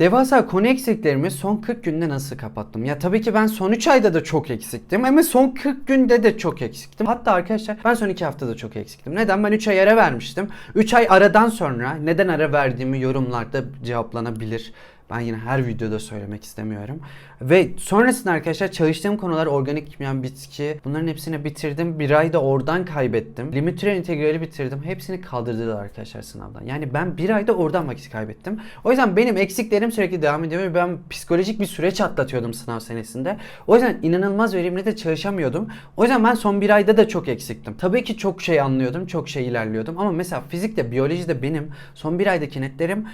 Devasa konu eksiklerimi son 40 günde nasıl kapattım? Ya tabii ki ben son 3 ayda da çok eksiktim ama son 40 günde de çok eksiktim. Hatta arkadaşlar ben son 2 haftada çok eksiktim. Neden? Ben 3 ay ara vermiştim. 3 ay aradan sonra neden ara verdiğimi yorumlarda cevaplanabilir. Ben yine her videoda söylemek istemiyorum. Ve sonrasında arkadaşlar çalıştığım konular organik kimya, bitki. Bunların hepsini bitirdim. Bir ayda oradan kaybettim. Limit türev integrali bitirdim. Hepsini kaldırdılar arkadaşlar sınavdan. Yani ben bir ayda oradan vakit kaybettim. O yüzden benim eksiklerim sürekli devam ediyor ve ben psikolojik bir süreç atlatıyordum sınav senesinde. O yüzden inanılmaz verimli de çalışamıyordum. O yüzden ben son bir ayda da çok eksiktim. Tabii ki çok şey anlıyordum, çok şey ilerliyordum. Ama mesela fizikte, biyolojide benim son bir aydaki netlerim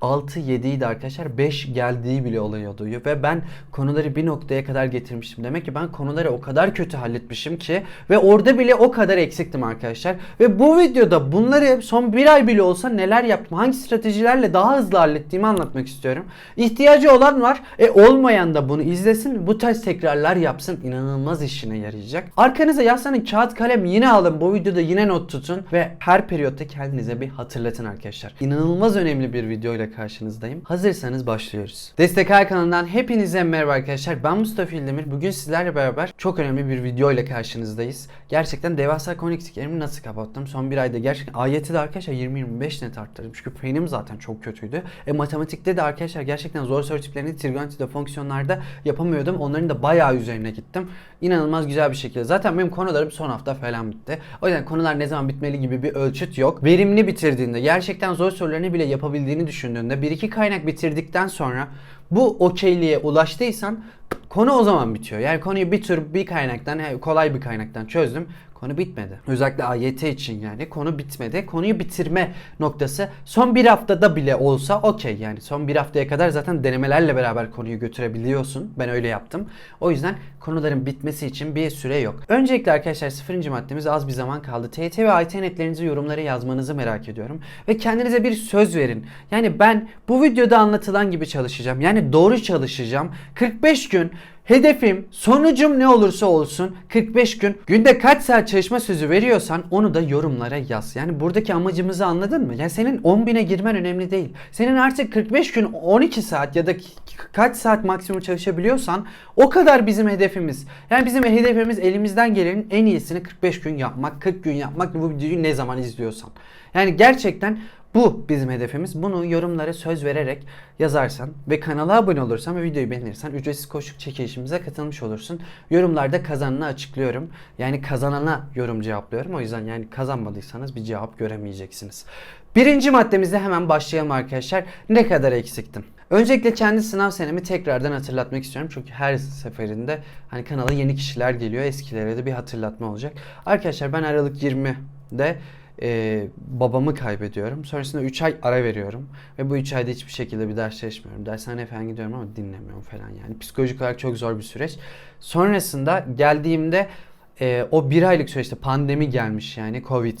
6 7'ydi arkadaşlar 5 geldiği bile oluyordu ve ben konuları bir noktaya kadar getirmiştim. Demek ki ben konuları o kadar kötü halletmişim ki ve orada bile o kadar eksiktim arkadaşlar. Ve bu videoda bunları son bir ay bile olsa neler yaptım, hangi stratejilerle daha hızlı hallettiğimi anlatmak istiyorum. İhtiyacı olan var, e olmayan da bunu izlesin, bu tarz tekrarlar yapsın, inanılmaz işine yarayacak. Arkanıza yaslanın, kağıt kalem yine alın, bu videoda yine not tutun ve her periyotta kendinize bir hatırlatın arkadaşlar. İnanılmaz önemli bir video karşınızdayım. Hazırsanız başlıyoruz. Destek Ay kanalından hepinize merhaba arkadaşlar. Ben Mustafa İldemir. Bugün sizlerle beraber çok önemli bir video ile karşınızdayız. Gerçekten devasa konu eksiklerimi nasıl kapattım? Son bir ayda gerçekten AYT'de arkadaşlar 20-25 net arttırdım. Çünkü feynim zaten çok kötüydü. E matematikte de arkadaşlar gerçekten zor soru tiplerini trigonometride, fonksiyonlarda yapamıyordum. Onların da bayağı üzerine gittim. İnanılmaz güzel bir şekilde. Zaten benim konularım son hafta falan bitti. O yüzden konular ne zaman bitmeli gibi bir ölçüt yok. Verimli bitirdiğinde, gerçekten zor sorularını bile yapabildiğini düşündüğünde, bir iki kaynak bitirdikten sonra bu okeyliğe ulaştıysan konu o zaman bitiyor. Yani konuyu bir tür bir kaynaktan, kolay bir kaynaktan çözdüm. Konu bitmedi. Özellikle AYT için yani konu bitmedi. Konuyu bitirme noktası son bir haftada bile olsa okey yani. Son bir haftaya kadar zaten denemelerle beraber konuyu götürebiliyorsun. Ben öyle yaptım. O yüzden konuların bitmesi için bir süre yok. Öncelikle arkadaşlar sıfırıncı maddemiz az bir zaman kaldı. TYT ve AYT netlerinizi yorumlara yazmanızı merak ediyorum. Ve kendinize bir söz verin. Yani ben bu videoda anlatılan gibi çalışacağım. Yani doğru çalışacağım. 45 gün Hedefim, sonucum ne olursa olsun 45 gün günde kaç saat çalışma sözü veriyorsan onu da yorumlara yaz. Yani buradaki amacımızı anladın mı? Yani senin 10 bine girmen önemli değil. Senin artık 45 gün 12 saat ya da kaç saat maksimum çalışabiliyorsan o kadar bizim hedefimiz. Yani bizim hedefimiz elimizden gelenin en iyisini 45 gün yapmak, 40 gün yapmak bu videoyu ne zaman izliyorsan. Yani gerçekten bu bizim hedefimiz. Bunu yorumlara söz vererek yazarsan ve kanala abone olursan ve videoyu beğenirsen ücretsiz koşuk çekilişimize katılmış olursun. Yorumlarda kazananı açıklıyorum. Yani kazanana yorum cevaplıyorum. O yüzden yani kazanmadıysanız bir cevap göremeyeceksiniz. Birinci maddemizde hemen başlayalım arkadaşlar. Ne kadar eksiktim? Öncelikle kendi sınav senemi tekrardan hatırlatmak istiyorum. Çünkü her seferinde hani kanala yeni kişiler geliyor. Eskilere de bir hatırlatma olacak. Arkadaşlar ben Aralık 20'de e, babamı kaybediyorum. Sonrasında 3 ay ara veriyorum. Ve bu 3 ayda hiçbir şekilde bir ders çalışmıyorum. Dershaneye falan gidiyorum ama dinlemiyorum falan yani. Psikolojik olarak çok zor bir süreç. Sonrasında geldiğimde e, o bir aylık süreçte pandemi gelmiş yani Covid.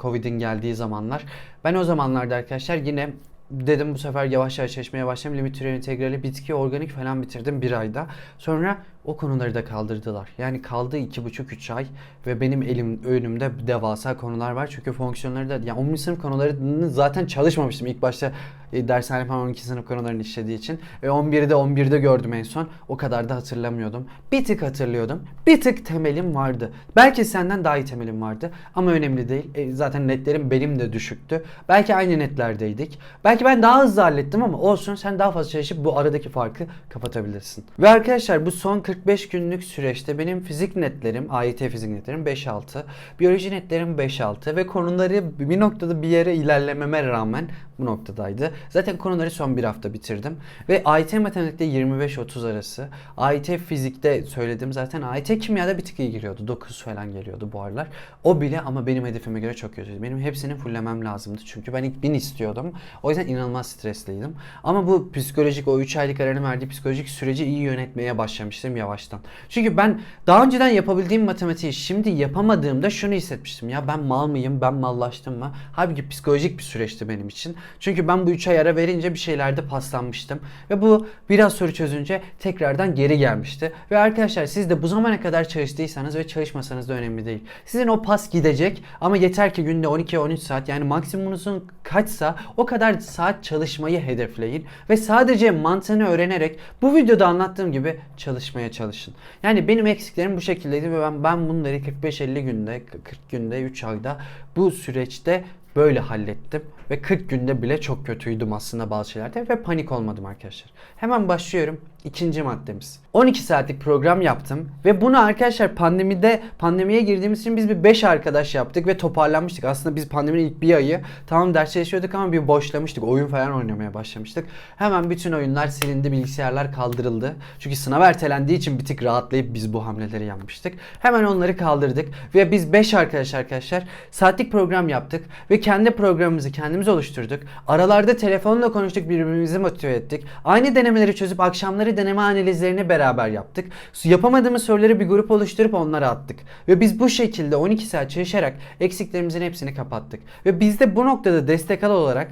Covid'in geldiği zamanlar. Ben o zamanlarda arkadaşlar yine dedim bu sefer yavaş yavaş çalışmaya başlayayım. Limit türev integrali, bitki, organik falan bitirdim bir ayda. Sonra o konuları da kaldırdılar. Yani kaldı iki buçuk üç ay ve benim elim önümde devasa konular var. Çünkü fonksiyonları da yani 10. sınıf konularını zaten çalışmamıştım ilk başta e, dershane falan 12 sınıf konularını işlediği için. Ve 11'de 11'de gördüm en son. O kadar da hatırlamıyordum. Bir tık hatırlıyordum. Bir tık temelim vardı. Belki senden daha iyi temelim vardı. Ama önemli değil. E, zaten netlerim benim de düşüktü. Belki aynı netlerdeydik. Belki ben daha hızlı hallettim ama olsun sen daha fazla çalışıp bu aradaki farkı kapatabilirsin. Ve arkadaşlar bu son 45 günlük süreçte benim fizik netlerim, AYT fizik netlerim 5-6, biyoloji netlerim 5-6 ve konuları bir noktada bir yere ilerlememe rağmen bu noktadaydı. Zaten konuları son bir hafta bitirdim. Ve AYT matematikte 25-30 arası. AYT fizikte söyledim zaten. AYT kimyada bir tık iyi giriyordu. 9 falan geliyordu bu aralar. O bile ama benim hedefime göre çok kötüydü. Benim hepsini fullemem lazımdı. Çünkü ben ilk 1000 istiyordum. O yüzden inanılmaz stresliydim. Ama bu psikolojik o 3 aylık aranın verdiği psikolojik süreci iyi yönetmeye başlamıştım yavaştan. Çünkü ben daha önceden yapabildiğim matematiği şimdi yapamadığımda şunu hissetmiştim. Ya ben mal mıyım? Ben mallaştım mı? Halbuki psikolojik bir süreçti benim için. Çünkü ben bu 3 ay ara verince bir şeylerde paslanmıştım. Ve bu biraz soru çözünce tekrardan geri gelmişti. Ve arkadaşlar siz de bu zamana kadar çalıştıysanız ve çalışmasanız da önemli değil. Sizin o pas gidecek ama yeter ki günde 12-13 saat yani maksimumunuzun kaçsa o kadar saat çalışmayı hedefleyin ve sadece mantığını öğrenerek bu videoda anlattığım gibi çalışmaya çalışın. Yani benim eksiklerim bu şekildeydi ve ben, ben bunları 45-50 günde, 40 günde, 3 ayda bu süreçte böyle hallettim ve 40 günde bile çok kötüydüm aslında bazı şeylerde ve panik olmadım arkadaşlar. Hemen başlıyorum. İkinci maddemiz. 12 saatlik program yaptım ve bunu arkadaşlar pandemide pandemiye girdiğimiz için biz bir 5 arkadaş yaptık ve toparlanmıştık. Aslında biz pandeminin ilk bir ayı tamam ders çalışıyorduk ama bir boşlamıştık. Oyun falan oynamaya başlamıştık. Hemen bütün oyunlar silindi, bilgisayarlar kaldırıldı. Çünkü sınav ertelendiği için bir tık rahatlayıp biz bu hamleleri yapmıştık. Hemen onları kaldırdık ve biz 5 arkadaş arkadaşlar saatlik program yaptık ve kendi programımızı kendimiz oluşturduk. Aralarda telefonla konuştuk, birbirimizi motive ettik. Aynı denemeleri çözüp akşamları deneme analizlerini beraber yaptık. Yapamadığımız soruları bir grup oluşturup onlara attık. Ve biz bu şekilde 12 saat çalışarak eksiklerimizin hepsini kapattık. Ve biz de bu noktada destek al olarak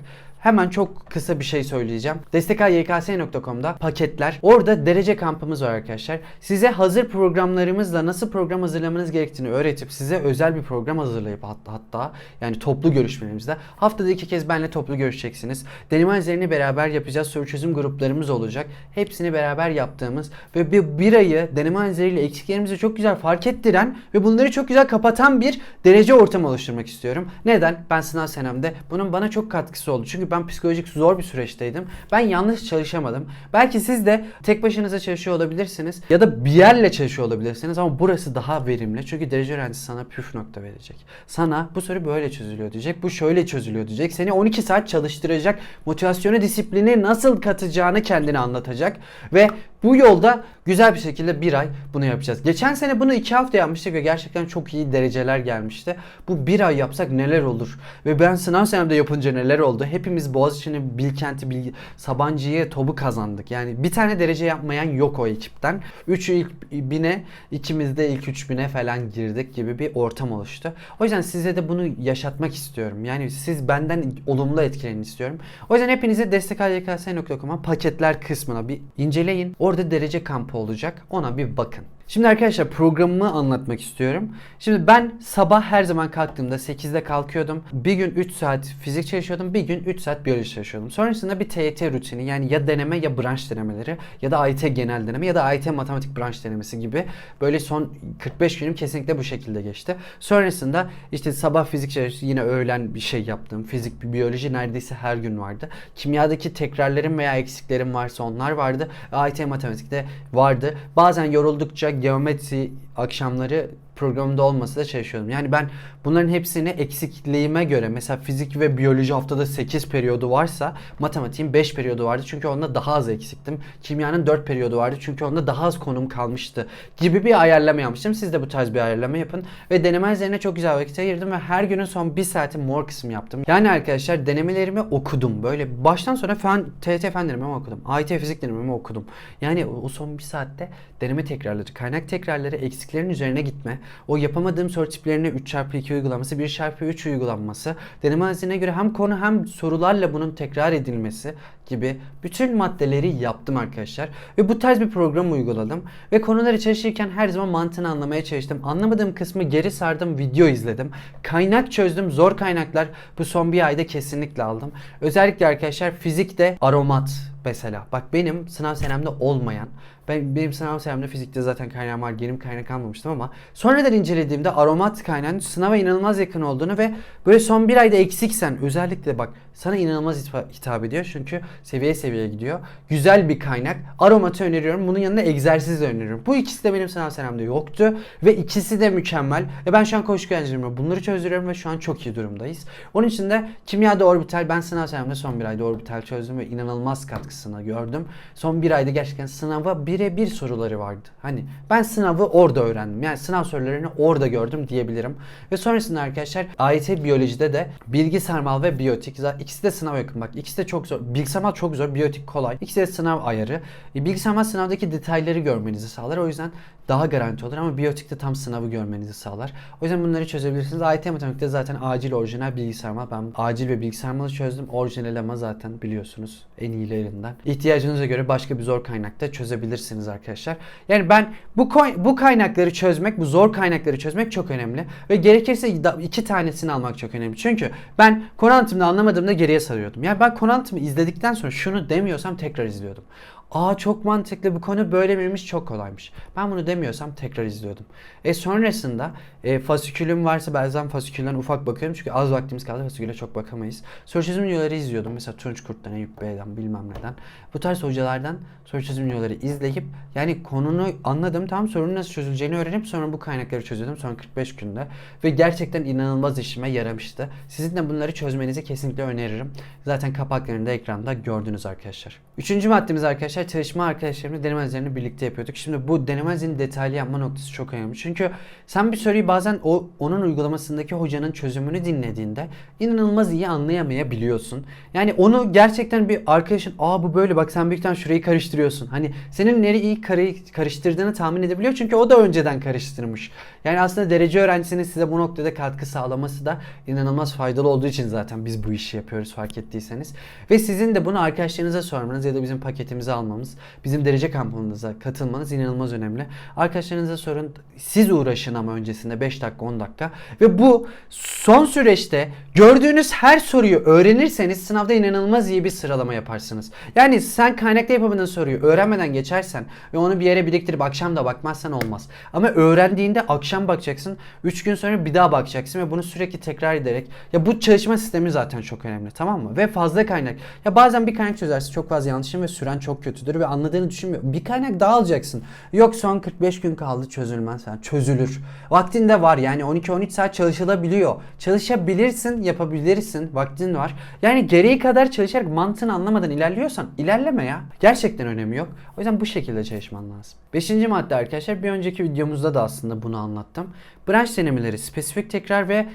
Hemen çok kısa bir şey söyleyeceğim. Destekayks.com'da paketler. Orada derece kampımız var arkadaşlar. Size hazır programlarımızla nasıl program hazırlamanız gerektiğini öğretip size özel bir program hazırlayıp hatta hatta yani toplu görüşmelerimizde haftada iki kez benimle toplu görüşeceksiniz. Deneme analizlerini beraber yapacağız. Soru çözüm gruplarımız olacak. Hepsini beraber yaptığımız ve bir, bir ayı deneme analizleriyle eksiklerimizi çok güzel fark ettiren ve bunları çok güzel kapatan bir derece ortamı oluşturmak istiyorum. Neden? Ben sınav senemde bunun bana çok katkısı oldu. Çünkü ben psikolojik zor bir süreçteydim. Ben yanlış çalışamadım. Belki siz de tek başınıza çalışıyor olabilirsiniz ya da bir yerle çalışıyor olabilirsiniz ama burası daha verimli. Çünkü derece öğrencisi sana püf nokta verecek. Sana bu soru böyle çözülüyor diyecek. Bu şöyle çözülüyor diyecek. Seni 12 saat çalıştıracak. Motivasyonu, disiplini nasıl katacağını kendine anlatacak ve bu yolda güzel bir şekilde bir ay bunu yapacağız. Geçen sene bunu iki hafta yapmıştık ve gerçekten çok iyi dereceler gelmişti. Bu bir ay yapsak neler olur? Ve ben sınav senemde yapınca neler oldu? Hepimiz Boğaziçi'nin Bilkent'i, Bil Sabancı'yı, TOB'u kazandık. Yani bir tane derece yapmayan yok o ekipten. Üçü ilk bine, ikimiz de ilk üç bine falan girdik gibi bir ortam oluştu. O yüzden size de bunu yaşatmak istiyorum. Yani siz benden olumlu etkilenin istiyorum. O yüzden hepinizi destekayks.com'a paketler kısmına bir inceleyin. Orada derece kampı olacak. Ona bir bakın. Şimdi arkadaşlar programımı anlatmak istiyorum. Şimdi ben sabah her zaman kalktığımda 8'de kalkıyordum. Bir gün 3 saat fizik çalışıyordum. Bir gün 3 saat biyoloji çalışıyordum. Sonrasında bir TYT rutini yani ya deneme ya branş denemeleri ya da AYT genel deneme ya da AYT matematik branş denemesi gibi böyle son 45 günüm kesinlikle bu şekilde geçti. Sonrasında işte sabah fizik çalıştım. Yine öğlen bir şey yaptım. Fizik, biyoloji neredeyse her gün vardı. Kimyadaki tekrarlarım veya eksiklerim varsa onlar vardı. AYT matematikte vardı. Bazen yoruldukça geometri akşamları programda olmasa da çalışıyordum. Yani ben bunların hepsini eksikliğime göre mesela fizik ve biyoloji haftada 8 periyodu varsa matematiğin 5 periyodu vardı çünkü onda daha az eksiktim. Kimyanın 4 periyodu vardı çünkü onda daha az konum kalmıştı gibi bir ayarlama yapmıştım. Siz de bu tarz bir ayarlama yapın ve deneme üzerine çok güzel vakit ayırdım ve her günün son bir saati mor kısmı yaptım. Yani arkadaşlar denemelerimi okudum. Böyle baştan sona fen, TRT fen denememi okudum. AYT fizik denememi okudum. Yani o son bir saatte deneme tekrarları, kaynak tekrarları, eksiklerin üzerine gitme, o yapamadığım soru tiplerine 3x2 uygulaması, 1x3 uygulanması, deneme analizine göre hem konu hem sorularla bunun tekrar edilmesi gibi bütün maddeleri yaptım arkadaşlar. Ve bu tarz bir program uyguladım. Ve konuları çalışırken her zaman mantığını anlamaya çalıştım. Anlamadığım kısmı geri sardım, video izledim. Kaynak çözdüm. Zor kaynaklar bu son bir ayda kesinlikle aldım. Özellikle arkadaşlar fizikte aromat mesela. Bak benim sınav senemde olmayan ben benim sınav senemde fizikte zaten kaynağım var. Gelim kaynak almamıştım ama sonradan incelediğimde aromat kaynağının sınava inanılmaz yakın olduğunu ve böyle son bir ayda eksiksen özellikle bak sana inanılmaz hitap ediyor çünkü seviye seviye gidiyor. Güzel bir kaynak. Aromatı öneriyorum. Bunun yanında egzersiz de öneriyorum. Bu ikisi de benim sınav senemde yoktu ve ikisi de mükemmel. Ve ben şu an koşu öğrencilerimle bunları çözüyorum ve şu an çok iyi durumdayız. Onun için de kimyada orbital ben sınav senemde son bir ayda orbital çözdüm ve inanılmaz katkısını gördüm. Son bir ayda gerçekten sınava birebir soruları vardı. Hani ben sınavı orada öğrendim. Yani sınav sorularını orada gördüm diyebilirim. Ve sonrasında arkadaşlar AYT biyolojide de bilgi sarmal ve biyotik. İkisi de sınav yakın bak. İkisi de çok zor. Bilgi sarmal çok zor. Biyotik kolay. İkisi de sınav ayarı. E, bilgi sarmal sınavdaki detayları görmenizi sağlar. O yüzden daha garanti olur ama biyotikte tam sınavı görmenizi sağlar. O yüzden bunları çözebilirsiniz. AYT matematikte zaten acil orijinal bilgisayar. Ben acil ve bilgisayar çözdüm. Orijinal ama zaten biliyorsunuz en iyilerinden. İhtiyacınıza göre başka bir zor kaynakta çözebilirsiniz arkadaşlar. Yani ben bu bu kaynakları çözmek, bu zor kaynakları çözmek çok önemli ve gerekirse iki tanesini almak çok önemli. Çünkü ben konu anlatımda anlamadığımda geriye sarıyordum. Yani ben konu anlatımı izledikten sonra şunu demiyorsam tekrar izliyordum. Aa çok mantıklı bu konu böyle miymiş çok kolaymış. Ben bunu demiyorsam tekrar izliyordum. E sonrasında e, fasikülüm varsa bazen fasikülden ufak bakıyorum çünkü az vaktimiz kaldı fasiküle çok bakamayız. Soru çözüm videoları izliyordum. Mesela Tunç Kurt'tan, Eyüp Bey'den bilmem neden. Bu tarz hocalardan soru çözüm videoları izleyip yani konunu anladım tam sorunun nasıl çözüleceğini öğrenip sonra bu kaynakları çözüyordum son 45 günde. Ve gerçekten inanılmaz işime yaramıştı. Sizin de bunları çözmenizi kesinlikle öneririm. Zaten kapaklarını da ekranda gördünüz arkadaşlar. Üçüncü maddemiz arkadaşlar çalışma arkadaşlarımla deneme analizlerini birlikte yapıyorduk. Şimdi bu deneme analizini detaylı yapma noktası çok önemli. Çünkü sen bir soruyu bazen o onun uygulamasındaki hocanın çözümünü dinlediğinde inanılmaz iyi anlayamayabiliyorsun. Yani onu gerçekten bir arkadaşın aa bu böyle bak sen büyükten şurayı karıştırıyorsun. Hani senin nereyi karı- karıştırdığını tahmin edebiliyor çünkü o da önceden karıştırmış. Yani aslında derece öğrencisinin size bu noktada katkı sağlaması da inanılmaz faydalı olduğu için zaten biz bu işi yapıyoruz fark ettiyseniz. Ve sizin de bunu arkadaşlarınıza sormanız ya da bizim paketimizi almamız, bizim derece kampanyamıza katılmanız inanılmaz önemli. Arkadaşlarınıza sorun, siz uğraşın ama öncesinde 5 dakika 10 dakika ve bu son süreçte gördüğünüz her soruyu öğrenirseniz sınavda inanılmaz iyi bir sıralama yaparsınız. Yani sen kaynakta yapamadığın soruyu öğrenmeden geçersen ve onu bir yere biriktirip akşam da bakmazsan olmaz. Ama öğrendiğinde akşam bakacaksın, 3 gün sonra bir daha bakacaksın ve bunu sürekli tekrar ederek ya bu çalışma sistemi zaten çok önemli tamam mı? Ve fazla kaynak. Ya bazen bir kaynak çözersin çok fazla yanlışın ve süren çok kötüdür ve anladığını düşünmüyor. Bir kaynak daha alacaksın. Yok son 45 gün kaldı çözülmez. Yani çözülür. Vaktinde var yani 12-13 saat çalışılabiliyor. Çalışabilirsin, yapabilirsin. Vaktin var. Yani gereği kadar çalışarak mantığını anlamadan ilerliyorsan ilerleme ya. Gerçekten önemi yok. O yüzden bu şekilde çalışman lazım. Beşinci madde arkadaşlar bir önceki videomuzda da aslında bunu anlattım. Branş denemeleri, spesifik tekrar ve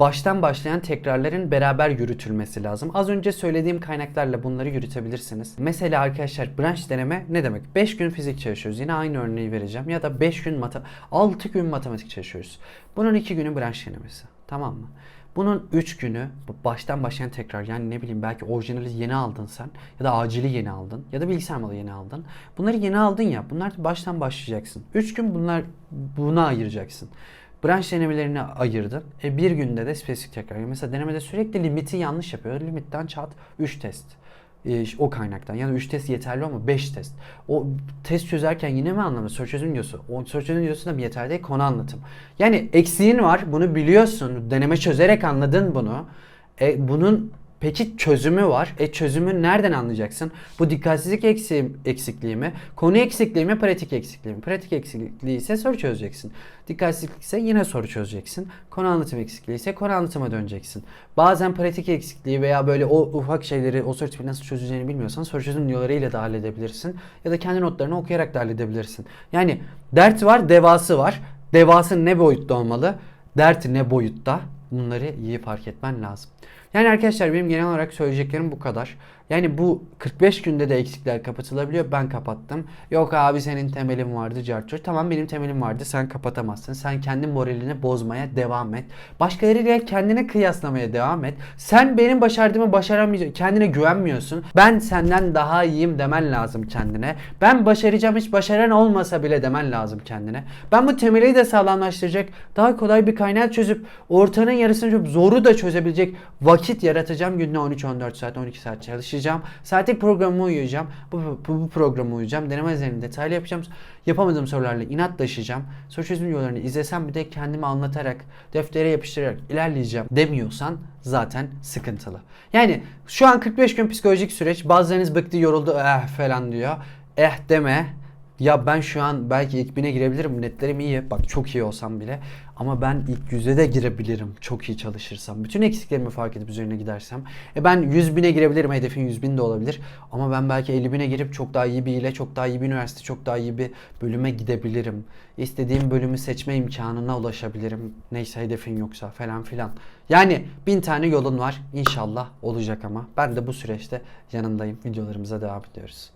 baştan başlayan tekrarların beraber yürütülmesi lazım. Az önce söylediğim kaynaklarla bunları yürütebilirsiniz. Mesela arkadaşlar branş deneme ne demek? 5 gün fizik çalışıyoruz. Yine aynı örneği vereceğim. Ya da 5 gün mata 6 gün matematik çalışıyoruz. Bunun 2 günü branş denemesi. Tamam mı? Bunun 3 günü baştan başlayan tekrar yani ne bileyim belki orijinali yeni aldın sen ya da acili yeni aldın ya da bilgisayar malı yeni aldın. Bunları yeni aldın ya bunlar baştan başlayacaksın. 3 gün bunlar buna ayıracaksın. Branş denemelerini ayırdın. E bir günde de spesifik tekrar. Mesela denemede sürekli limiti yanlış yapıyor. Limitten çat 3 test. E, o kaynaktan. Yani 3 test yeterli ama 5 test. O test çözerken yine mi anlamı? Soru çözüm videosu. O soru çözüm videosu da yeterli değil? Konu anlatım. Yani eksiğin var. Bunu biliyorsun. Deneme çözerek anladın bunu. E, bunun Peki çözümü var. E çözümü nereden anlayacaksın? Bu dikkatsizlik eksi, eksikliği mi? Konu eksikliği mi? Pratik eksikliği mi? Pratik eksikliği ise soru çözeceksin. Dikkatsizlik ise yine soru çözeceksin. Konu anlatım eksikliği ise konu anlatıma döneceksin. Bazen pratik eksikliği veya böyle o ufak şeyleri o soru tipi nasıl çözeceğini bilmiyorsan soru çözüm yollarıyla da halledebilirsin. Ya da kendi notlarını okuyarak da halledebilirsin. Yani dert var, devası var. Devası ne boyutta olmalı? Dert ne boyutta? Bunları iyi fark etmen lazım. Yani arkadaşlar benim genel olarak söyleyeceklerim bu kadar. Yani bu 45 günde de eksikler kapatılabiliyor. Ben kapattım. Yok abi senin temelin vardı Carçur. Tamam benim temelim vardı. Sen kapatamazsın. Sen kendi moralini bozmaya devam et. Başkalarıyla kendine kıyaslamaya devam et. Sen benim başardığımı başaramayacaksın. Kendine güvenmiyorsun. Ben senden daha iyiyim demen lazım kendine. Ben başaracağım hiç başaran olmasa bile demen lazım kendine. Ben bu temeli de sağlamlaştıracak. Daha kolay bir kaynağı çözüp ortanın yarısını çözüp zoru da çözebilecek vakit yaratacağım. Günde 13-14 saat 12 saat çalışacağım. Saatlik programıma uyuyacağım. Bu, bu, bu programa uyuyacağım. Deneme üzerinde detaylı yapacağım. Yapamadığım sorularla inatlaşacağım. Soru çözüm videolarını izlesem bir de kendimi anlatarak, deftere yapıştırarak ilerleyeceğim demiyorsan zaten sıkıntılı. Yani şu an 45 gün psikolojik süreç. Bazılarınız bıktı, yoruldu, eh falan diyor. Eh deme. Ya ben şu an belki ilk bine girebilirim. Netlerim iyi. Bak çok iyi olsam bile. Ama ben ilk yüze de girebilirim. Çok iyi çalışırsam. Bütün eksiklerimi fark edip üzerine gidersem. E ben 100 bine girebilirim. Hedefim 100 bin de olabilir. Ama ben belki 50 bine girip çok daha iyi bir ile, çok daha iyi bir üniversite, çok daha iyi bir bölüme gidebilirim. İstediğim bölümü seçme imkanına ulaşabilirim. Neyse hedefin yoksa falan filan. Yani bin tane yolun var. İnşallah olacak ama. Ben de bu süreçte yanındayım. Videolarımıza devam ediyoruz.